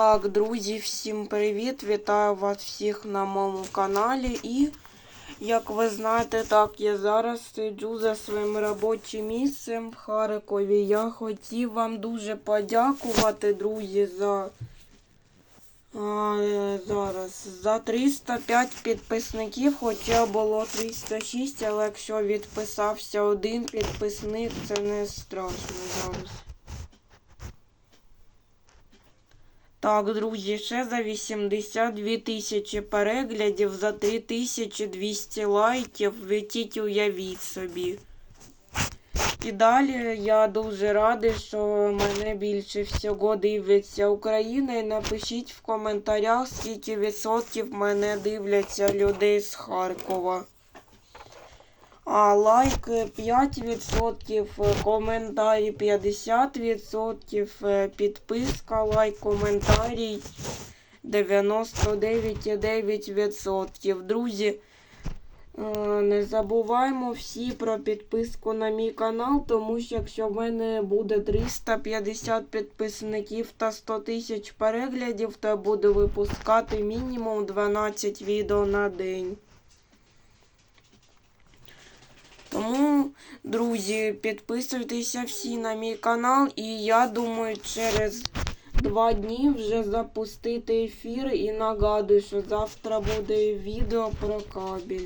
Так, друзі, всім привіт! Вітаю вас всіх на моєму каналі. І, як ви знаєте, так, я зараз сиджу за своїм робочим місцем в Харкові. Я хотів вам дуже подякувати, друзі, за а, зараз за 305 підписників, хоча було 306, але якщо відписався один підписник, це не страшно зараз. Так, друзі, ще за 82 тисячі переглядів, за 3200 лайків, ви уявіть собі. І далі я дуже радий, що мене більше всього дивиться Україна. І напишіть в коментарях, скільки відсотків мене дивляться людей з Харкова. А лайк 5%, коментарі 50%, е, підписка, лайк, коментарій 99,9%. Друзі, е, не забуваємо всі про підписку на мій канал, тому що якщо в мене буде 350 підписників та 100 тисяч переглядів, то я буду випускати мінімум 12 відео на день. Тому, друзі, підписуйтеся всі на мій канал, і я думаю, через два дні вже запустити ефір. І нагадую, що завтра буде відео про кабель.